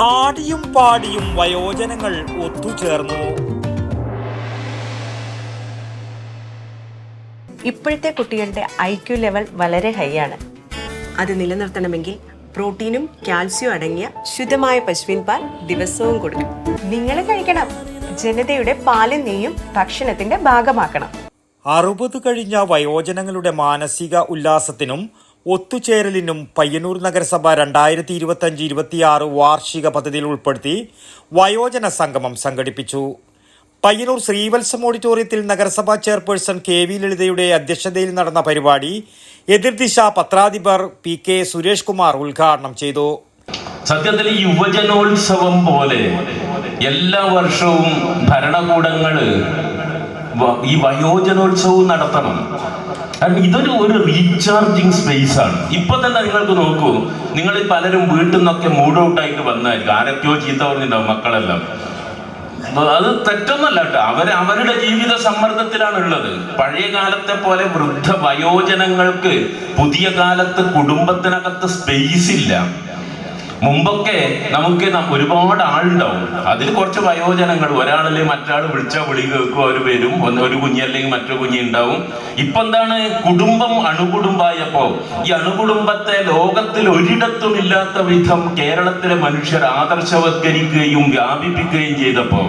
ആടിയും പാടിയും വയോജനങ്ങൾ ഒത്തുചേർന്നു. ഇപ്പോഴത്തെ കുട്ടികളുടെ ഐ ക്യു ലെവൽ വളരെ ഹൈ ആണ്. അത് നിലനിർത്തണമെങ്കിൽ പ്രോട്ടീനും കാൽസ്യവും അടങ്ങിയ ശുദ്ധമായ പശുവിൻ പാൽ ദിവസവും കൊടുക്കും നിങ്ങൾ കഴിക്കണം. ജനതയുടെ പാലും നെയ്യും ഭക്ഷണത്തിന്റെ ഭാഗമാക്കണം. അറുപത് കഴിഞ്ഞ വയോജനങ്ങളുടെ മാനസിക ഉല്ലാസത്തിനും ഒത്തുചേരലിനും പയ്യന്നൂർ നഗരസഭ രണ്ടായിരത്തി ഇരുപത്തഞ്ച് ഇരുപത്തിയാറ് വാർഷിക പദ്ധതിയിൽ ഉൾപ്പെടുത്തി വയോജന സംഗമം സംഘടിപ്പിച്ചു. പയ്യന്നൂർ ശ്രീവത്സം ഓഡിറ്റോറിയത്തിൽ നഗരസഭാ ചെയർപേഴ്സൺ കെ വി ലളിതയുടെ അധ്യക്ഷതയിൽ നടന്ന പരിപാടി എതിർദിശ പത്രാധിപർ പി കെ സുരേഷ് കുമാർ ഉദ്ഘാടനം ചെയ്തു. സത്യത്തിൽ യുവജനോത്സവം പോലെ എല്ലാ വർഷവും ഭരണകൂടങ്ങൾ ഈ വയോജനോത്സവം നടത്തണം. കാരണം ഇതൊരു ഒരു റീചാർജിങ് സ്പേസ് ആണ്. ഇപ്പൊ തന്നെ നിങ്ങൾക്ക് നോക്കൂ നിങ്ങൾ പലരും വീട്ടിൽ നിന്നൊക്കെ മൂഡ് ഔട്ട് ആയിട്ട് വന്നായിരിക്കും. ആരൊക്കെയോ ചീത്ത പറഞ്ഞിട്ടുണ്ടാവും മക്കളെല്ലാം. അത് തെറ്റൊന്നല്ല കേട്ടോ. അവർ അവരുടെ ജീവിത സമ്മർദ്ദത്തിലാണ് ഉള്ളത്. പഴയ കാലത്തെ പോലെ വൃദ്ധ വയോജനങ്ങൾക്ക് പുതിയ കാലത്ത് കുടുംബത്തിനകത്ത് സ്പേസ് ഇല്ല. മുമ്പൊക്കെ നമുക്ക് ഒരുപാട് ആളുണ്ടാവും. അതിൽ കുറച്ച് വയോജനങ്ങൾ ഒരാളല്ലേ മറ്റാൾ വിളിച്ചാൽ വിളി കേൾക്കും അവർ വരും. ഒരു കുഞ്ഞല്ലെങ്കിൽ മറ്റൊരു കുഞ്ഞുണ്ടാവും ഇപ്പൊ എന്താണ്? കുടുംബം അണുകുടുംബായപ്പോ ഈ അണുകുടുംബത്തെ ലോകത്തിൽ ഒരിടത്തും ഇല്ലാത്ത വിധം കേരളത്തിലെ മനുഷ്യർ ആദർശവത്കരിക്കുകയും വ്യാപിപ്പിക്കുകയും ചെയ്തപ്പോ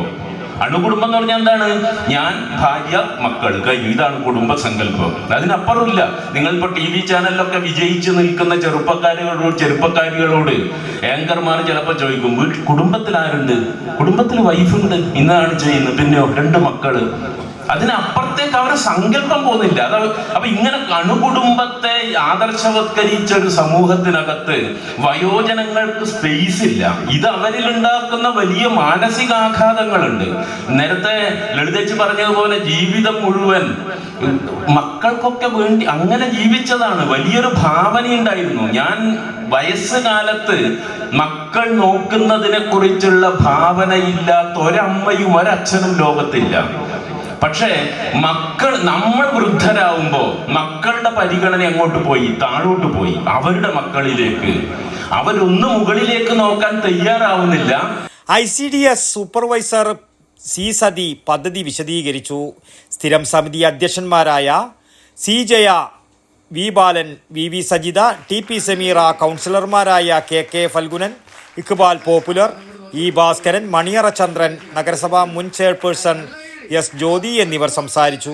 അണുകുടുംബം എന്ന് പറഞ്ഞാൽ എന്താണ്? ഞാൻ ഭാര്യ മക്കൾ. കഴിഞ്ഞു. ഇതാണ് കുടുംബ സങ്കല്പം. അതിനപ്പുറമില്ല. നിങ്ങൾ ഇപ്പൊ ടി വി ചാനലിലൊക്കെ വിജയിച്ച് നിൽക്കുന്ന ചെറുപ്പക്കാരികളോട് ചെറുപ്പക്കാരികളോട് ആങ്കർമാർ ചിലപ്പോൾ ചോദിക്കും കുടുംബത്തിൽ ആരുണ്ട് കുടുംബത്തിൽ വൈഫുണ്ട് ഇന്നാണ് ചെയ്യുന്നത്. പിന്നെ രണ്ട് മക്കൾ. അതിനപ്പുറത്തേക്ക് അവരുടെ സങ്കല്പം പോകുന്നില്ല. അത് അപ്പൊ ഇങ്ങനെ അണുകുടുംബത്തെ ആദർശവത്കരിച്ച ഒരു സമൂഹത്തിനകത്ത് വയോജനങ്ങൾക്ക് സ്പേസ് ഇല്ല. ഇത് അവരിൽ ഉണ്ടാക്കുന്ന വലിയ മാനസികാഘാതങ്ങളുണ്ട്. നേരത്തെ ലളിതച്ച് പറഞ്ഞതുപോലെ ജീവിതം മുഴുവൻ മക്കൾക്കൊക്കെ വേണ്ടി അങ്ങനെ ജീവിച്ചതാണ്. വലിയൊരു ഭാവന ഉണ്ടായിരുന്നു. ഞാൻ വയസ്സുകാലത്ത് മക്കൾ നോക്കുന്നതിനെ കുറിച്ചുള്ള ഭാവനയില്ലാത്ത ഒരമ്മയും ഒരച്ഛനും ലോകത്തില്ല. പക്ഷേ മക്കൾ നമ്മൾ വൃദ്ധരാകുമ്പോൾ മക്കളുടെ പരിഗണന എങ്ങോട്ട് പോയി? താഴോട്ട് പോയി. അവരുടെ മക്കളിലേക്ക്. അവരൊന്ന് മുകളിലേക്ക് നോക്കാൻ തയ്യാറാവുന്നില്ല. I C D S supervisor C Sathi പദ്ധതി വിശദീകരിച്ചു. സ്ഥിരം സമിതി അധ്യക്ഷന്മാരായ C Jaya V Balan V V Sajitha T P Sameera കൗൺസിലർമാരായ K K Phalgunan Iqbal popular E Bhaskaran Maniyara Chandran നഗരസഭാ മുൻ ചെയർപേഴ്സൺ എസ് ജ്യോതി എന്നിവർ സംസാരിച്ചു.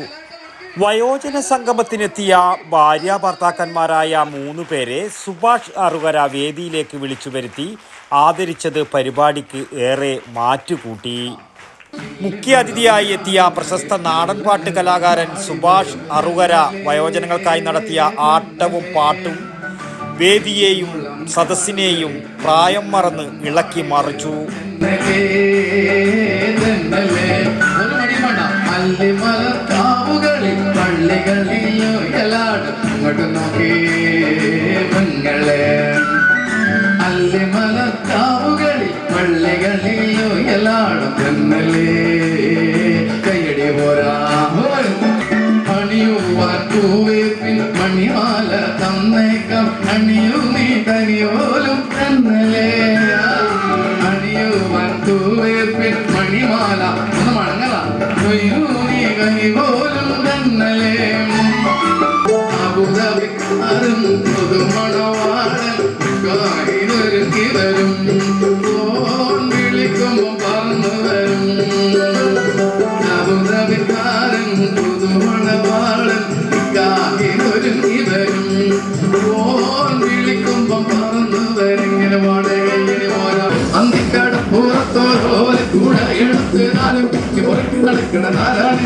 വയോജന സംഗമത്തിനെത്തിയ ഭാര്യ ഭർത്താക്കന്മാരായ മൂന്ന് പേരെ സുഭാഷ് അറുകര വേദിയിലേക്ക് വിളിച്ചു വരുത്തി ആദരിച്ചത് പരിപാടിക്ക് ഏറെ മാറ്റുകൂട്ടി. മുഖ്യ അതിഥിയായി എത്തിയ പ്രശസ്ത നാടൻപാട്ട് കലാകാരൻ സുഭാഷ് അറുകര വയോജനങ്ങൾക്കായി നടത്തിയ ആട്ടവും പാട്ടും വേദിയെയും സദസ്സിനെയും പ്രായം മറന്ന് ഇളക്കി മറിച്ചു. മല്ലിമലക്കാവുകളിൽ പള്ളികളിൽ എല്ലാടും ഇങ്ങോട്ട് നോക്കി പെങ്ങളെ. അല്ലിമലക്കാവുകളിൽ പള്ളികളിൽ എല്ലാടും പെണ്ണല്ലേ കൈയടി പോരാ. പണിയുവാൻ പൂവേപ്പിൽ മണിമാല തന്നേക്കാം. അണിയു നീ തനിയോലും തന്നലേ അണിയുവാൻ പൂവേപ്പിൽ മണിമാല ഒഴുകി വരും ഫോൺ വിളിക്കുമ്പോൾ പറന്നു വരും. നവുതവിക്കാരൻ പുതുമണവാളൻ കാഹിൽ ഒരുങ്ങി വരും. ഫോൺ വിളിക്കുമ്പോൾ പറന്നു വരും. ഇങ്ങനെ വാടകയിങ്ങനെ ഓരോ കൂടെ എടുത്ത് നടക്കണ നാലാണ്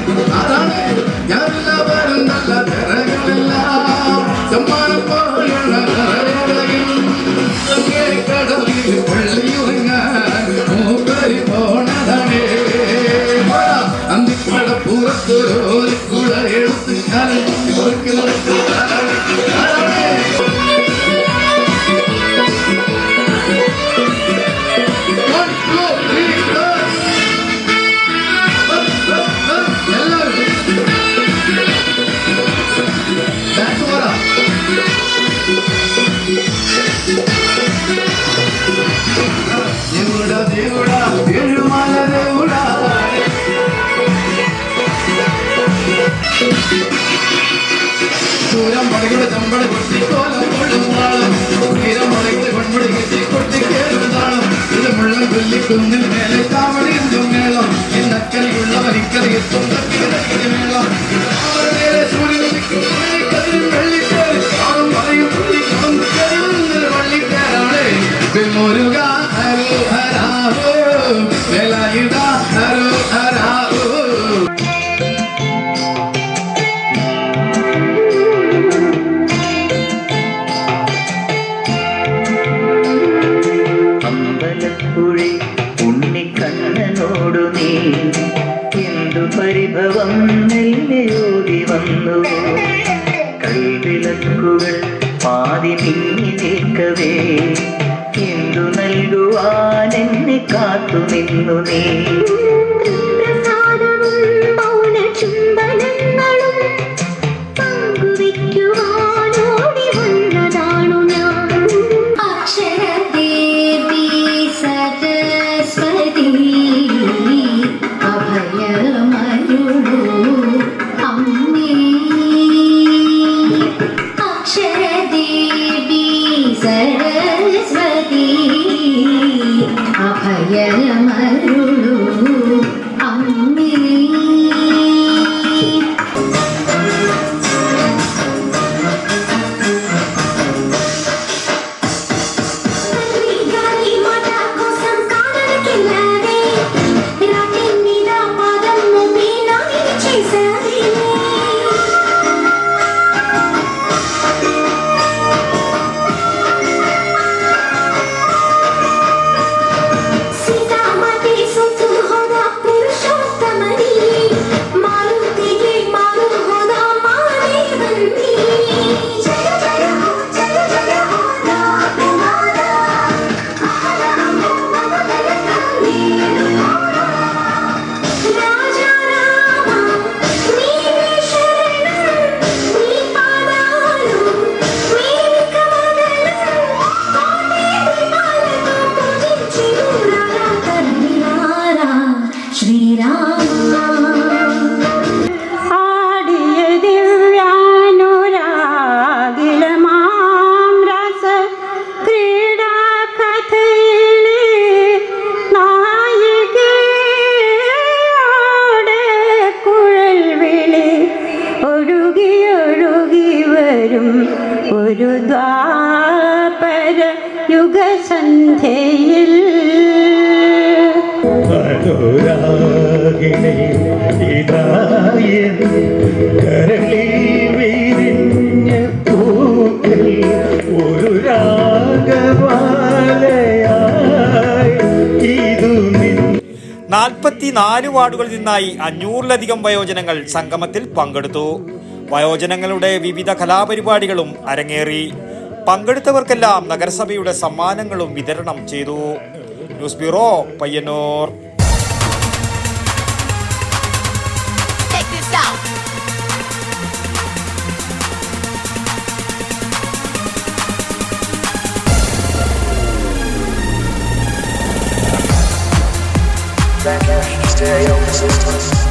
ചൂരം മടങ്ങിയുടെ ചമ്പടി പൊട്ടിക്കോലം പൊള്ളുന്നാളും തീരം മടങ്ങിയുടെ പൺപടി കെട്ടി കൊട്ടിക്കേറുന്നാളും ഇത് മുള്ളം എന്തു നൽകുവാൻ എന്നെ കാത്തുനിന്നു നീ you. യുഗസന്ധ്യയിൽ ഒരു നാൽപ്പത്തിനാല് വാർഡുകളിൽ നിന്നായി അഞ്ഞൂറിലധികം വയോജനങ്ങൾ സംഗമത്തിൽ പങ്കെടുത്തു. വയോജനങ്ങളുടെ വിവിധ കലാപരിപാടികളും അരങ്ങേറി. പങ്കെടുത്തവർക്കെല്ലാം നഗരസഭയുടെ സമ്മാനങ്ങളും വിതരണം ചെയ്തു news bureau Payyanur stereo resistance.